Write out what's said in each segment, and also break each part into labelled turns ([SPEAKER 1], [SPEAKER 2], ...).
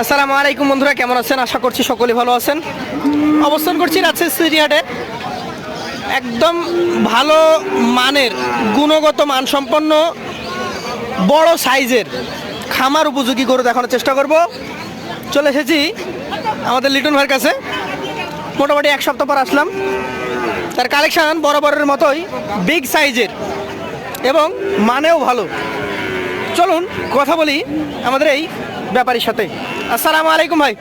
[SPEAKER 1] আসসালামু আলাইকুম বন্ধুরা, কেমন আছেন? আশা করছি সকলে ভালো আছেন। অবস্থান করছি রাজশাহী সিরিয়াটে একদম ভালো মানের, গুণগত মানসম্পন্ন, বড় সাইজের খামার উপযোগী গরু দেখানোর চেষ্টা করব। চলে এসেছি আমাদের লিটন ভাইয়ের কাছে। মোটামুটি এক সপ্তাহ পর আসলাম। তার কালেকশান বরাবরের মতোই বিগ সাইজের এবং মানেও ভালো। চলুন, কথা বলি আমাদের এই ব্যাপারীর সাথে। আসসালামু আলাইকুম ভাই।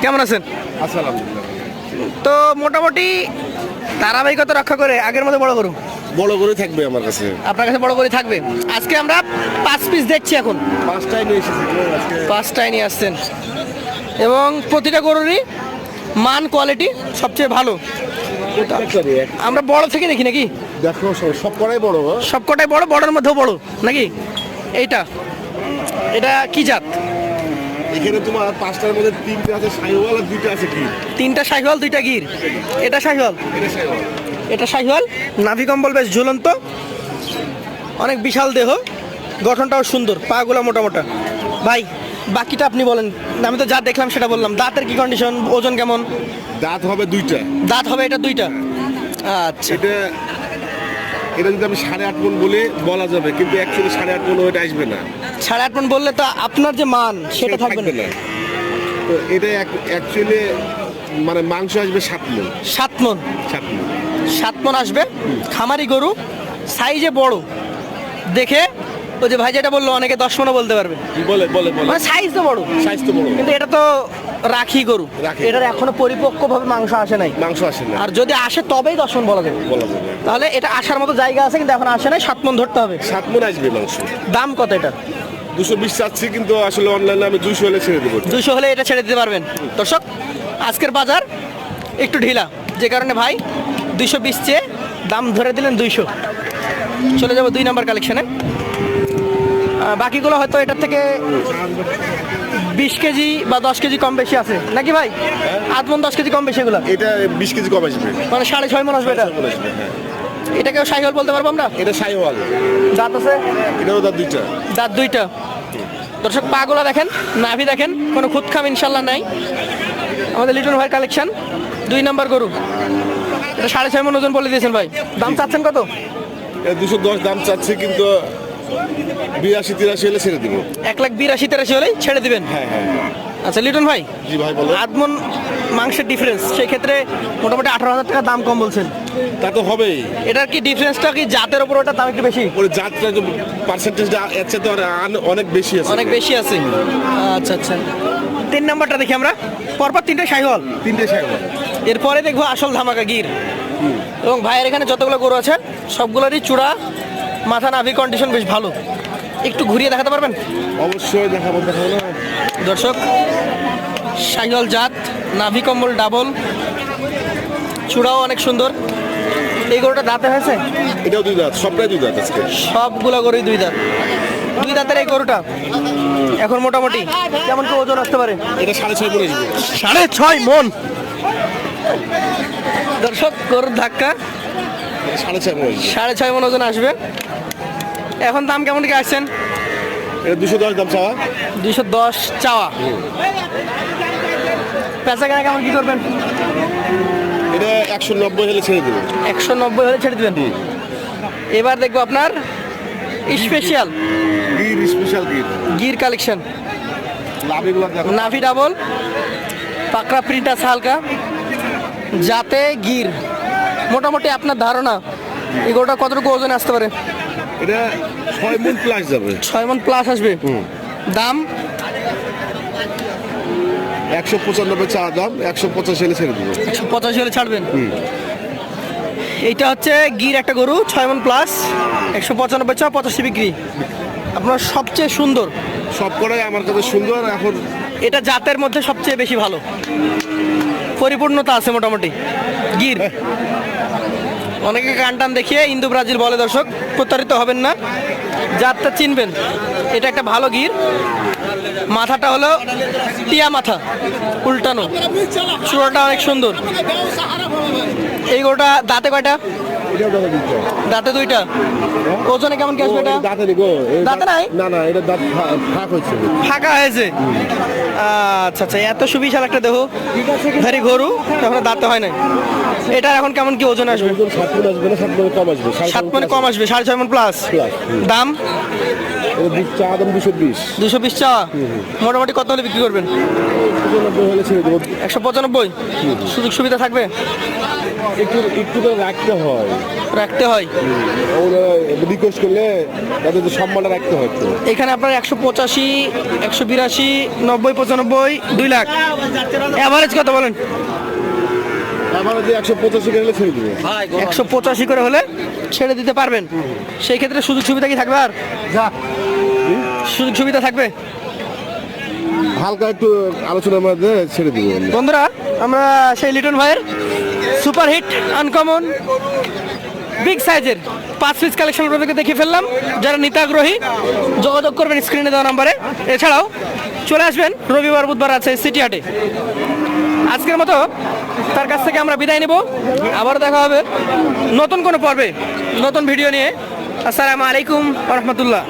[SPEAKER 1] কেমন আছেন? তো মোটামুটি ধারাবাহিকতা রক্ষা করে আগের মতো বড় করুন
[SPEAKER 2] বড় করে থাকবে আমার কাছে।
[SPEAKER 1] আপনার কাছে বড় করে থাকবে? আজকে আমরা পাঁচ পিস দেখছি এখন।
[SPEAKER 2] পাঁচটাই নিয়ে এসেছি
[SPEAKER 1] পাঁচটায় নিয়ে আসছেন। এবং প্রতিটা গরুরই মান কোয়ালিটি সবচেয়ে ভালো। আমরা বড় থেকে দেখি নাকি?
[SPEAKER 2] দেখো সব- সব করাই বড় হ্যাঁ?
[SPEAKER 1] সবকটাই বড় বড়ের মধ্যেও বড় নাকি? এইটা। এটা কি জাত?
[SPEAKER 2] এখানে তোমার পাঁচটার মধ্যে তিনটে আছে সাইওয়াল আর দুইটা আছে কি
[SPEAKER 1] তিনটা শাহিওয়াল দুইটা গির। এটা শাহিওয়াল?
[SPEAKER 2] এটা সাইওয়াল
[SPEAKER 1] এটা শাহিওয়াল? নাভি কম্বল বেশ ঝুলন্ত। অনেক বিশাল দেহ। গঠনটাও সুন্দর পাগুলো মোটা মোটা ভাই বাকিটা আপনি বলেন। আমি তো যা দেখলাম সেটা বললাম। দাঁতের কি কন্ডিশন ওজন কেমন?
[SPEAKER 2] দাঁত হবে দুইটা।
[SPEAKER 1] দাঁত হবে এটা দুইটা? আচ্ছা।
[SPEAKER 2] এটা এটা যদি আমি সাড়ে আট মন বলে বলা যাবে কিন্তু অ্যাকচুয়ালি সাড়ে আট মন ওইটা আসবে না।
[SPEAKER 1] সাড়ে আট মন বললে তো আপনার যে মান সেটা থাকবে না।
[SPEAKER 2] তো এটা অ্যাকচুয়ালি মানে মাংস আসবে সাত মন।
[SPEAKER 1] সাত মন।
[SPEAKER 2] সাত মন।
[SPEAKER 1] সাত মন আসবে। খামারি গরু সাইজে বড়। দেখে ওই যে ভাই যেটা বলল অনেকে দশ মনও বলতে পারবে।
[SPEAKER 2] বলে বলে বলে।
[SPEAKER 1] মানে সাইজ তো বড়।
[SPEAKER 2] সাইজ তো বড়।
[SPEAKER 1] কিন্তু এটা তো রাখি গরু।
[SPEAKER 2] রাখি।
[SPEAKER 1] এটার এখনও পরিপক্কভাবে মাংস আসে নাই।
[SPEAKER 2] মাংস আসে না
[SPEAKER 1] আর যদি আসে তবেই দশ মন বলা যাবে।
[SPEAKER 2] বলা যাবে।
[SPEAKER 1] তাহলে এটা আসার মতো জায়গা আছে কিন্তু এখন আসে নাই সাত মন ধরতে হবে।
[SPEAKER 2] সাত মন আসবে মাংস।
[SPEAKER 1] দাম কত এটা
[SPEAKER 2] দুশো বিশ চাচ্ছি কিন্তু আসলে অনলাইনে আমি দুইশো হলে ছেড়ে দেবো।
[SPEAKER 1] দুশো হলে এটা ছেড়ে দিতে পারবেন। দর্শক আজকের বাজার একটু ঢিলা। যে কারণে ভাই দুইশো বিশ চেয়ে দাম ধরে দিলেন দুইশো। চলে যাব দুই নাম্বার কালেকশনে বাকিগুলো হয়তো এটার থেকে বিশ কেজি বা দশ কেজি কম বেশি আছে। নাকি ভাই? আধ মন দশ কেজি কম বেশি এগুলো?
[SPEAKER 2] এটা বিশ কেজি কম আসবে।
[SPEAKER 1] মানে সাড়ে ছয় মন আসবে এটা?
[SPEAKER 2] হ্যাঁ।
[SPEAKER 1] এটাকেও সাইহল বলতে পারব আমরা?
[SPEAKER 2] এটা সাইওয়াল
[SPEAKER 1] দাঁত আছে?
[SPEAKER 2] এটাও তার দুইটা।
[SPEAKER 1] দাঁত দুইটা। দর্শক পাগুলো দেখেন নাভি দেখেন কোনো খুদ খাম ইনশাল্লাহ নাই। আমাদের লিটন ভাই কালেকশন দুই নাম্বার গরু। এটা সাড়ে ছয় মন ওজন বলে দিয়েছেন ভাই। দাম চাচ্ছেন কত?
[SPEAKER 2] দুশো দশ দাম চাচ্ছি কিন্তু বিরাশি তিরাশি হলে ছেড়ে দিব।
[SPEAKER 1] এক লাখ বিরাশি তেরাশি হলেই ছেড়ে দিবেন?
[SPEAKER 2] হ্যাঁ হ্যাঁ
[SPEAKER 1] আচ্ছা লিটন ভাই
[SPEAKER 2] জি ভাই বলো।
[SPEAKER 1] আধমন মাংসের ডিফারেন্স সেই ক্ষেত্রে মোটামুটি আঠারো হাজার টাকা দাম কম বলছেন।
[SPEAKER 2] তা তো হবেই।
[SPEAKER 1] এটার কি ডিফারেন্সটা কি জাতের উপর ওটা দাম একটু বেশি?
[SPEAKER 2] ওর যাত্রা পার্সেন্টেজটা এর তো অনেক বেশি আছে।
[SPEAKER 1] অনেক বেশি আছে। আচ্ছা আচ্ছা। তিন নাম্বারটা দেখি আমরা। পরপর তিনটে সাইহল
[SPEAKER 2] তিনটে সাইওয়াল
[SPEAKER 1] এরপরে দেখব আসল ধামাকা গির। এবং ভাইয়ের এখানে যতগুলো গরু আছে সবগুলোরই চূড়া মাথা নাভি কন্ডিশন বেশ ভালো। একটু ঘুরিয়ে দেখাতে পারবেন?
[SPEAKER 2] অবশ্যই দেখাবো দেখাবো।
[SPEAKER 1] দর্শক সাইহল জাত নাভি কম্বল ডাবল চূড়াও অনেক সুন্দর। এই গরুটা দাঁতে হয়েছে?
[SPEAKER 2] এটাও দুই দাঁত সবটাই দুই দাঁত আজকে।
[SPEAKER 1] সবগুলো গরুই দুই দাঁত। দুই দাঁতের এই গরুটা এখন মোটামুটি কেমন কি ওজন আসতে পারে?
[SPEAKER 2] এটা সাড়ে ছয় মনে
[SPEAKER 1] সাড়ে ছয় মন। দর্শক গরুর ধাক্কা।
[SPEAKER 2] সাড়ে ছয় মনে
[SPEAKER 1] সাড়ে ছয় মন ওজন আসবে। এখন দাম কেমন কি আসছেন?
[SPEAKER 2] এটা দুশো দশ দাম চাওয়া।
[SPEAKER 1] দুইশো দশ চাওয়া। পেঁচা কেনা কেমন কি করবেন?
[SPEAKER 2] এটা একশো নব্বই হলে ছেড়ে দেবো।
[SPEAKER 1] একশো নব্বই হলে ছেড়ে দেবেন? এবার দেখব আপনার স্পেশাল
[SPEAKER 2] গির স্পেশাল গির।
[SPEAKER 1] গির কালেকশন নাভি ডাবল পাকড়া প্রিন্ট আছে হালকা। যাতে গির। মোটামুটি আপনার ধারণা এগুলোটা কতটুকু ওজন আসতে পারে?
[SPEAKER 2] এটা ছয় মন প্লাস যাবে।
[SPEAKER 1] ছয় মন প্লাস আসবে। দাম?
[SPEAKER 2] একশো পঁচানব্বই চা দাম একশো পঁচাশি হলে ছেড়ে দেবো।
[SPEAKER 1] একশো পঁচাশি হলে ছাড়বেন? এইটা হচ্ছে গির একটা গরু ছয় মন প্লাস একশো পঁচানব্বই চা পঁচাশি বিক্রি। আপনার সবচেয়ে সুন্দর।
[SPEAKER 2] সব কটাই আমার কাছে সুন্দর এখন
[SPEAKER 1] এটা জাতের মধ্যে সবচেয়ে বেশি ভালো। পরিপূর্ণতা আছে মোটামুটি। গির। অনেকে কান টান দেখিয়ে ইন্দু ব্রাজিল বলে, দর্শক, প্রতারিত হবেন না। যাত্রা চিনবেন, এটা একটা ভালো গির। মাথাটা হলো টিয়া মাথা উল্টানো। চূড়াটা অনেক সুন্দর। এই গোটা দাঁতে কয়টা?
[SPEAKER 2] দিতে
[SPEAKER 1] দুইটা। ওজনে কেমন কি আসবে এটা?
[SPEAKER 2] দাঁতে নি
[SPEAKER 1] দাঁতে নাই?
[SPEAKER 2] না না এটা দাঁত ফাঁক হচ্ছে
[SPEAKER 1] ফাঁকা হয়েছে? আচ্ছা আচ্ছা এত সুবিশাল একটা দেহ। ভেরি গরু এখন দাঁতে হয় নাই। এটা এখন কেমন কি ওজন আসবে?
[SPEAKER 2] সাত মন আসবে না সাত মনে কম আসবে
[SPEAKER 1] সাত মনে কম আসবে। সাড়ে ছয় মন প্লাস দাম?
[SPEAKER 2] চা দাম দুশো বিশ।
[SPEAKER 1] দুশো বিশ চাওয়া মোটামুটি কত হলে বিক্রি করবেন? একশো পঁচানব্বই? সুযোগ সুবিধা থাকবে?
[SPEAKER 2] একটু একটু করে রাখতে হয়।
[SPEAKER 1] রাখতে হয়?
[SPEAKER 2] ওরা রিকোয়েস্ট করলে তাদের তো সম্মানটা রাখতে হয়
[SPEAKER 1] এখানে আপনার একশো পঁচাশি একশো বিরাশি নব্বই পঁচানব্বই দুই লাখ। অ্যাভারেজ কত বলেন? একশো পঁচাশি করে হলে ছেড়ে দিতে পারবেন? সেই ক্ষেত্রে সুযোগ সুবিধা কি থাকবে আর? সুযোগ সুবিধা থাকবে?
[SPEAKER 2] হালকা একটু আলোচনার মধ্যে ছেড়ে দিব।
[SPEAKER 1] বন্ধুরা আমরা সেই লিটন ভাইয়ের সুপার হিট আনকমন বিগ সাইজের পাঁচ পিস কালেকশন আপনাদেরকে দেখে ফেললাম। যারা নিতাগ্রহী যোগাযোগ করবেন স্ক্রিনে দেওয়া নাম্বারে এছাড়াও চলে আসবেন রবিবার বুধবার আছে সিটি হাটে আজকের মতো তার কাছ থেকে আমরা বিদায় নেব। আবার দেখা হবে নতুন কোনো পর্বে। নতুন ভিডিও নিয়ে। আসসালামু আলাইকুম রহমতুল্লাহ।